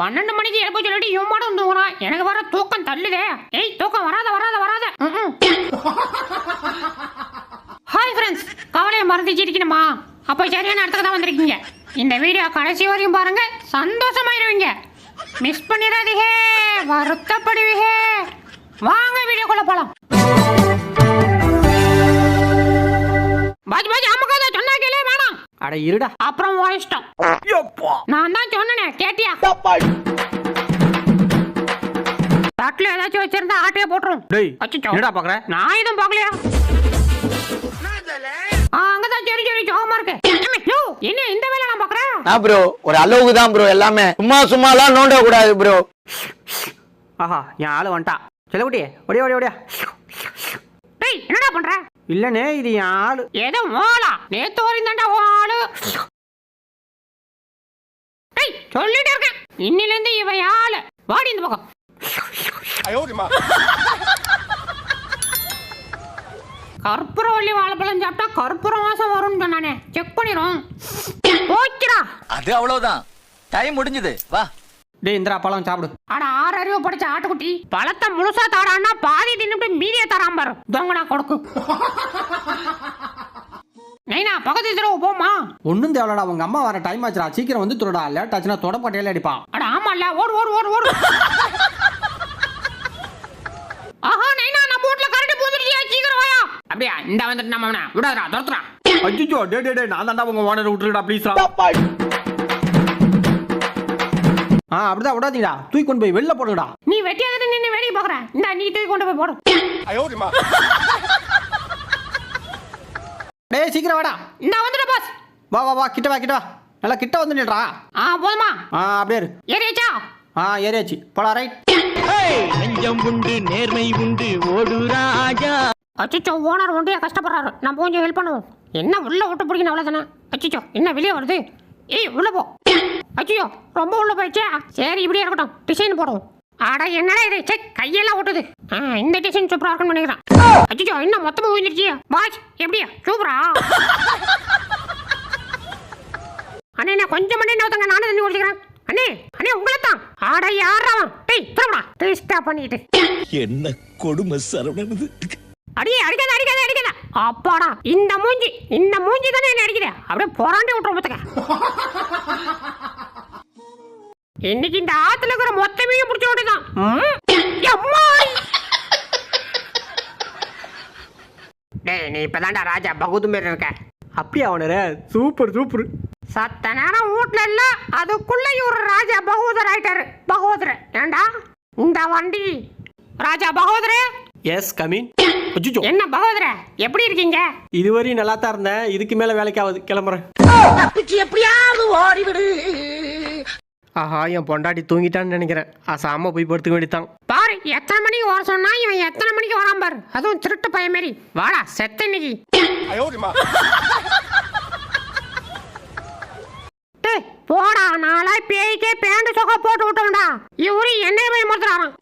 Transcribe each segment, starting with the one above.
பன்னெண்டு மணிக்கு எழுப்ப சொல்லிட்டு இவன் தூங்குறான். எனக்கு வர தூக்கம் தள்ளுதே. ஏய் தூக்கம் வராத வராத வராத. ஹாய் ஃப்ரெண்ட்ஸ் கவலையை மறந்துச்சு இருக்கணுமா? அப்போ சரியான இடத்துக்கு தான் வந்திருக்கீங்க. இந்த வீடியோ கடைசி வரையும் பாருங்க. சந்தோஷமாயிருவீங்க. மிஸ் பண்ணிடாதீங்க. வருத்தப்படுவீங்க. வாங்க வீடியோக்குள்ள போலாம். பாஜி பாஜி அம்மாக்காத சொன்னா கேளே வேணாம் அட இருடா. அப்புறம் உன் இஷ்டம். நான் தான் சொன்னனே கேட்டியா? தட்டுல ஏதாச்சும் வச்சிருந்தா ஆட்டையே போட்டுரும். டேய் அச்சச்சோ. என்னடா பாக்குற? நான் எதுவும் பார்க்கலையா ஆ, அங்கதான் சரி சரி சோகமா இருக்கு. என்ன இந்த வேலை நான் பாக்குறேன்? நான் ப்ரோ ஒரு அளவுக்கு தான் ப்ரோ எல்லாமே. சும்மா சும்மாலாம் நோண்ட கூடாது ப்ரோ ஆஹா என் ஆளு வந்துட்டா. செல்லக்குட்டி ஓடியா ஓடியா ஓடியா டேய் என்னடா பண்ற? இல்லனே இது என் ஆளு. ஏதோ மோளா. நேத்து வரையும் தாண்டா ஆளு. டேய் சொல்லிட்டு இருக்கேன். இன்னில இருந்து இவன் ஆளு. வாடி இந்த பக்கம். கற்பூரவள்ளி வாழைப்பழம் சாப்பிட்டா கற்பூர வாசம் வரும்னு சொன்னானே. செக் பண்ணிரும். போச்சுடா. அது அவ்வளவுதான். டைம் முடிஞ்சது. வா. டேய் இந்திரா பழம் சாப்பிடு. அட அறிவு படிச்ச ஆட்டுக்குட்டி. பழத்தை முழுசா தாடான்னா பாதி தின்னுட்டு மீதிய தராம பாரு. தொங்கடா கொடுக்கு நைனா பக்கத்து தெருவு போமா ஒன்றும் தேவைடா உங்க அம்மா வர டைம் ஆச்சுடா. சீக்கிரம் வந்து துடா லேட் ஆச்சுன்னா தொடப்பட்டையில அடிப்பான் அட ஆமா இல்ல ஓடு ஓடு ஓடு ஓடு. ஆஹா நைனா நம்ம வீட்ல கரண்ட் போந்துருச்சியா? சீக்கிரம் வாயா. அப்படியா இந்த வந்துட்டு நம்ம அவனை. விடாதடா துரத்துறா அஜிச்சோ டே டே டே நான் தாண்டா உங்க ஓனர் விட்டுருடா ப்ளீஸ்டா ஆ அப்படிதான் விடாதீங்கடா. தூக்கி கொண்டு போய் வெளில போடுங்கடா. நீ வெட்டியாவது நின்னு வேடிக்கை பாக்குற இந்த நீ தூக்கி கொண்டு போய் போடு. டேய் சீக்கிரம் வாடா. இந்த வந்துட்டு பாஸ் வா வா வா கிட்ட வா கிட்ட வா. நல்லா கிட்ட வந்து நில்றா. ஆ போதுமா? ஆ அப்படியே இரு. ஏறியாச்சா? ஆ ஏறியாச்சு. போடா ரைட் நெஞ்சம் உண்டு நேர்மை உண்டு ஓடு ராஜா அச்சிச்சோ ஓனர் ஒன்றியா கஷ்டப்படுறாரு. நம்ம கொஞ்சம் ஹெல்ப் பண்ணுவோம். என்ன உள்ள விட்டு பிடிக்கணும் அவ்வளோதானே அச்சிச்சோ என்ன வெளியே வருது? ஏய் உள்ள போ. அச்சிச்சோ ரொம்ப உள்ள போயிடுச்சா. சரி இப்படியே இருக்கட்டும். டிசைன் போடுவோம். அட என்னடா இது? சே கையெல்லாம் ஓட்டுது இந்த டிசைன் சூப்பரா இருக்குன்னு நினைக்கிறேன். அச்சிச்சோ இன்னும் மொத்தமா விழுந்துருச்சு பாஸ் எப்படியா? சூப்பரா அண்ணே நான் கொஞ்சம் மணி நேரத்துங்க நானும் தண்ணி குடிச்சுக்கிறேன். அண்ணே அண்ணே உங்களை தான் ஆட யாராவன் டேய் திரும்படா டேஸ்டா பண்ணிட்டு என்ன கொடுமை சரவணனது அடியே அடிக்காத அடிக்காத அடிக்காத. அப்பாடா இந்த மூஞ்சி இந்த மூஞ்சி தானே என்ன அடிக்குது. அப்படியே புறாண்டி விட்டுரும் பார்த்துக்க. இன்னைக்கு இந்த ஆத்துல இருக்கிற மொத்தமே முடிச்ச விட்டுதான் டேய் நீ இப்பதான்டா ராஜா பகுது மாரி இருக்க. அப்படியே அவனரே சூப்பர் சூப்பர். சத்த நேரம் வீட்ல இல்ல அதுக்குள்ள இவரு ராஜா பகவதர் ஆயிட்டாரு. பகவதர் ஏண்டா? இந்த வண்டி. ராஜா பகவதரே? எஸ் கமின் என்ன பகவதரே? எப்படி இருக்கீங்க? இதுவரையும் நல்லா தான் இருந்தேன். இதுக்கு மேல வேலைக்கு ஆகுது கிளம்புறேன் ஆஹா என் பொண்டாட்டி தூங்கிட்டான்னு நினைக்கிறேன். அசாம போய் படுத்துக்க வேண்டியதான் பாரு எத்தனை மணிக்கு வர சொன்னா இவன் எத்தனை மணிக்கு வரான் பாரு. அதுவும் திருட்டு பையன் மாரி. வாடா செத்த இன்னைக்கு. டேய், போடா நாளா பேய்க்கே பேண்ட் சொக்க போட்டு விட்டோம்டா இவரு என்னைய போய் மறுத்துறாராம்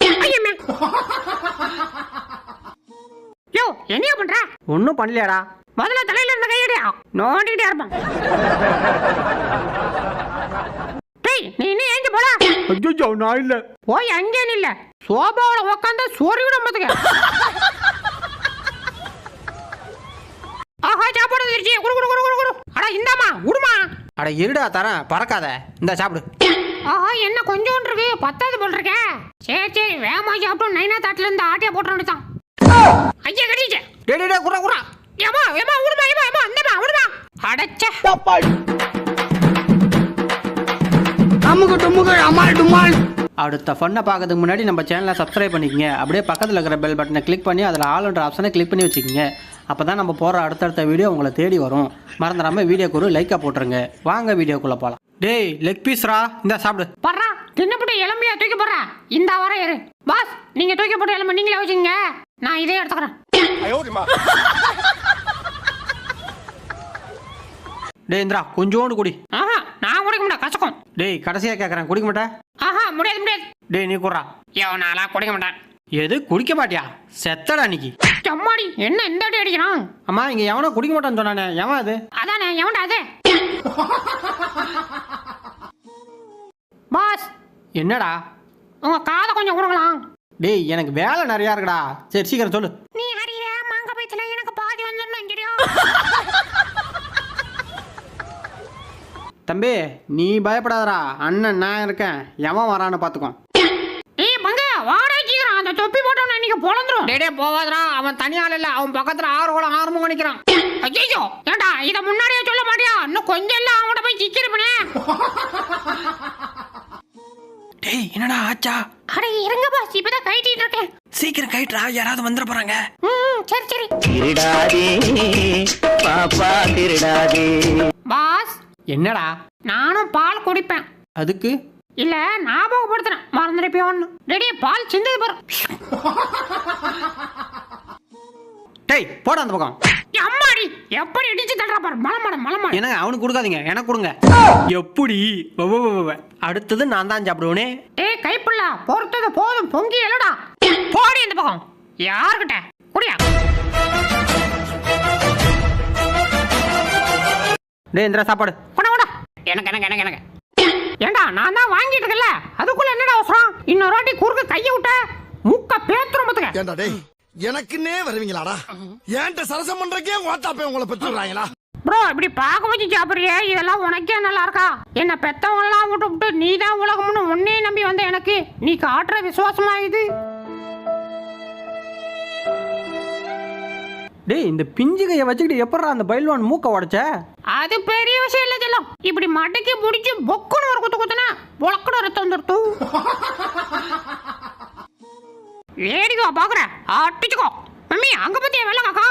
யோ என்னைய பண்ற? ஒன்றும் பண்ணலையாடா. முதல்ல தலையில இருந்த கையடியா? நோண்டிக்கிட்டே இருப்பான் டேய் நீ இன்னும் ஏஞ்சி அஜிச்சோ நான் இல்லை. போய் அங்கே நில்ல. சோபாவுல உக்காந்து சோறு விட ஆஹா சாப்பாடு வந்துருச்சு. குடு குடு குடு குடு குடு. அட இந்தாமா விடுமா அட இருடா தரேன். பறக்காத. இந்த சாப்பிடு. ஆஹா என்ன கொஞ்சோண்டு இருக்கு. பத்தாவது போல் இருக்கே. சரி சரி வேகமா சாப்பிட்டு நைனா தாட்டுல இருந்து ஆட்டியா போட்டு வந்துட்டான். ஐயா கடிச்சே டே டே குறா குறா ஏமா ஏமா விடுமா ஏமா ஏமா இந்தமா விடுமா அடச்சே. அமுகு டுமுகு அமால் டுமால். அடுத்த ஃபன்னை பார்க்கறதுக்கு முன்னாடி நம்ம சேனலை சப்ஸ்கிரைப் பண்ணிக்கங்க. அப்படியே பக்கத்தில் இருக்கிற பெல் பட்டனை கிளிக் பண்ணி அதில் ஆளுன்ற ஆப்ஷனை கிளிக் பண்ணி வச்சுக்கோங்க. அப்போ தான் நம்ம போகிற அடுத்தடுத்த வீடியோ உங்களை தேடி வரும். மறந்துடாமல் வீடியோக்கு ஒரு லைக்காக போட்டுருங்க. வாங்க வீடியோக்குள்ளே போகலாம் டேய் லெக் பீஸ்ரா இந்த சாப்பிடு. பர்றா தின்னப்பட்டு எலும்பியா தூக்கி போடுறா? இந்த வர இரு. பாஸ் நீங்க தூக்கி போட்டு எலும்பு நீங்களே வச்சுங்க நான் இதே எடுத்துக்கிறேன். டேய் இந்திரா கொஞ்சோண்டு குடி. ஆஹா நான் குடிக்க மாட்டேன். கசக்கும். டேய் கடைசியாக கேட்குறேன் குடிக்க மாட்டேன்? ஆஹா முடியாது முடியாது. டேய் நீ குடுறா. ஐயோ நான்லாம் குடிக்க மாட்டேன். எது? குடிக்க மாட்டியா? செத்தடா இன்னைக்கு அம்மாடி என்ன இந்த அடி அடிக்கிறான்? அம்மா இங்கே எவனோ குடிக்க மாட்டான்னு சொன்னானே. எவன் அது? அதானே எவன்டா அது? பாஸ். என்னடா? உங்க காதை கொஞ்சம் கொடுங்களாம் டேய் எனக்கு வேலை நிறையா இருக்குடா. சரி சீக்கிரம் சொல்லு. தம்பி நீ பயப்படாதடா. அண்ணன் நான் இருக்கேன். எவன் வரான்னு பார்த்துக்கோ ஏய் பங்க வாடா சீக்கிரம் அந்த தொப்பி போட்டவன இன்னைக்கு பொழந்துரும் டேடே போவாதடா அவன் தனியாள் இல்லை. அவன் பக்கத்தில் ஆறு கோலம் ஆரம்பம் பண்ணிக்கிறான் ஐயோ ஏண்டா இத முன்னாடியே சொல்ல மாட்டியா? இன்னும் கொஞ்சம் எல்லாம் அவன்கிட்ட போய் சிக்கிருப்பனே. டேய் என்னடா ஆச்சா? அட இருங்க பாஸ் இப்பதான் கைட்டிட்டு இருக்கேன். சீக்கிரம் கைட்ரா யாராவது வந்துட போறாங்க. ம் சரி சரி. திருடாதே பாப்பா திருடாதே. பாஸ் என்னடா? நானும் பால் குடிப்பேன். அதுக்கு? இல்ல ஞாபகப்படுத்துறேன். மறந்துடுப்பியோன்னு ரெடி பால் சிந்தது பாரு. டேய் போட அந்த பக்கம். அம்மாடி எப்படி இடிச்சு தள்ளுறா பாரு. மலமாட மலமாட என்னங்க அவனுக்கு கொடுக்காதீங்க. எனக்கு கொடுங்க. எப்படி. அடுத்தது நான் தான் சாப்பிடுவேனே. ஏய் கைப்புள்ள பொறுத்தது போதும். பொங்கி எழடா. போடி இந்த பக்கம். யாருக்கிட்ட குடியா. டேய் இந்திரா சாப்பாடு. கொடா கொடா எனக்கு எனக்கு எனக்கு எனக்கு. ஏண்டா நான் தான் வாங்கிட்டு இருக்கல அதுக்குள்ள என்னடா அவசரம்? இன்னொரு வாட்டி குறுக்க கைய விட்ட மூக்க பேத்துரும் பத்துக்க. ஏண்டா டேய் எனக்குன்னே வருவீங்களாடா? ஏன்ட்ட சரசம் பண்றக்கே ஓட்டாப்பே உங்களை பெற்றுறாங்களா ப்ரோ இப்படி பார்க்க வச்சு சாப்பிடுறியே இதெல்லாம் உனக்கே நல்லா இருக்கா? என்ன பெத்தவங்க எல்லாம் விட்டு விட்டு நீ தான் உலகம்னு உன்னே நம்பி வந்த எனக்கு நீ காட்டுற விசுவாசமா இது? டேய் இந்த பிஞ்சு கையை வச்சுக்கிட்டு எப்படா அந்த பைல்வான் மூக்க உடைச்ச? அது பெரிய விஷயம் இல்ல செல்லம். இப்படி மடக்கி பிடிச்சி பொக்குன்னு ஒரு குத்து குத்துனா பொழக்கணும் ரத்தம் வந்துருத்து. வேடிக்கோ பாக்குற. அட்டிச்சுக்கோ மம்மி அங்க பத்தியா வேலை காக்கா?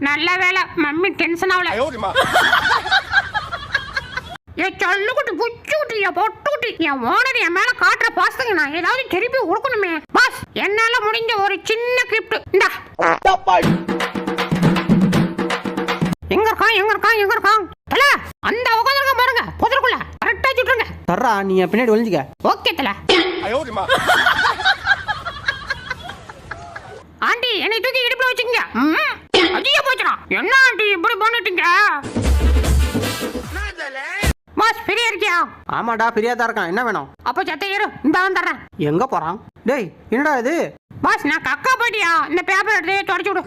நல்ல வேலை. மம்மி டென்ஷன் ஆகல ஏ சல்லுக்குட்டி புச்சுக்குட்டி என் பொட்டுக்குட்டி என் ஓனர் என் மேல காட்டுற பாசத்துக்கு நான் ஏதாவது திருப்பி கொடுக்கணுமே. பாஸ் என்னால முடிஞ்ச ஒரு சின்ன கிரிப்ட் இந்தா. எங்க இருக்கான் எங்க இருக்கான் எங்க இருக்கான்? தல அந்த உட்காந்துருக்க பாருங்க புதருக்குள்ள. கரெக்டா சுட்டுருங்க. தர்றா நீ பின்னாடி ஒளிஞ்சிக்க. ஓகே தல. ஆண்டி என்னை தூக்கி இடுப்புல வச்சுக்கங்க. ம், ஐயோ போச்சுடா. என்ன ஆண்டி இப்படி பண்ணிட்டீங்க? பாஸ் ஃப்ரீயா இருக்கியா? ஆமாடா ஃப்ரீயா தான் இருக்கான். என்ன வேணும்? அப்போ சத்த ஏறு. இந்த வந்துடுறேன் எங்க போறான்? டேய் என்னடா இது? பாஸ் நான் கக்கா போயிட்டியா இந்த பேப்பர் எடுத்து தொடச்சு விடு.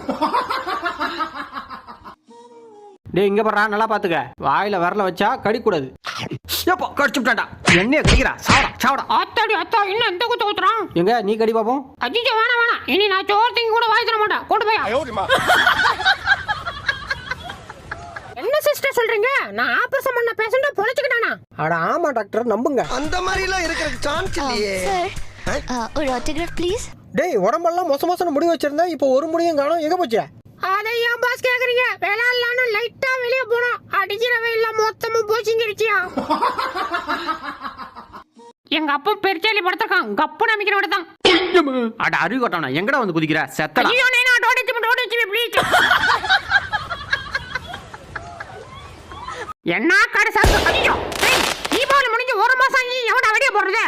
டேய் இங்க போறா நல்லா பாத்துக்க. வாயில வரல வச்சா கடிக்கூடாது. ஏப்பா கடிச்சு விட்டான்டா. என்னைய கடிக்கிறா. சாவடா சாவடா. அத்தாடி அத்தா இன்னும் எந்த குத்து குத்துறான்? எங்க நீ கடி பாப்போம்? அஜிஜோ வேணாம் வேணாம். இனி நான் சோறு திங்க கூட வாய் தர மாட்டேன். கொண்டு போய் என்ன சிஸ்டர் சொல்றீங்க? நான் ஆபரேஷன் பண்ண பேஷண்ட பொழைச்சுக்கிட்டானா? அட ஆமா டாக்டர் நம்புங்க. அந்த மாதிரி எல்லாம் இருக்கிறதுக்கு சான்ஸ் இல்லையே. ஒரு ஆட்டோகிராஃப் ப்ளீஸ் டேய் உடம்பெல்லாம் மொச மொசன்னு முடி வச்சிருந்தா இப்போ ஒரு முடியும் காணும். எங்க போச்சு? ஏன் பாஸ் கேக்குறீங்க? விளையாடலான்னு லைட்டா வெளியே போனோம். அடிக்கிற வெயில மொத்தமும் போச்சுங்கிருச்சியா? எங்க அப்பா பெருச்சாலி படுத்திருக்கான். கப்பு நம்பிக்கிற விட தான். அட அறிவு கட்டவனா எங்கடா வந்து குதிக்கிற? செத்தடா. ஐயோ நேனா டோடிச்சு டோடிச்சு ப்ளீஸ் என்ன கடை சாப்பிட்டு ஐயோ தீபாவளி முடிஞ்சு ஒரு மாசம் ஆகி எவனா வெளியே போடுறது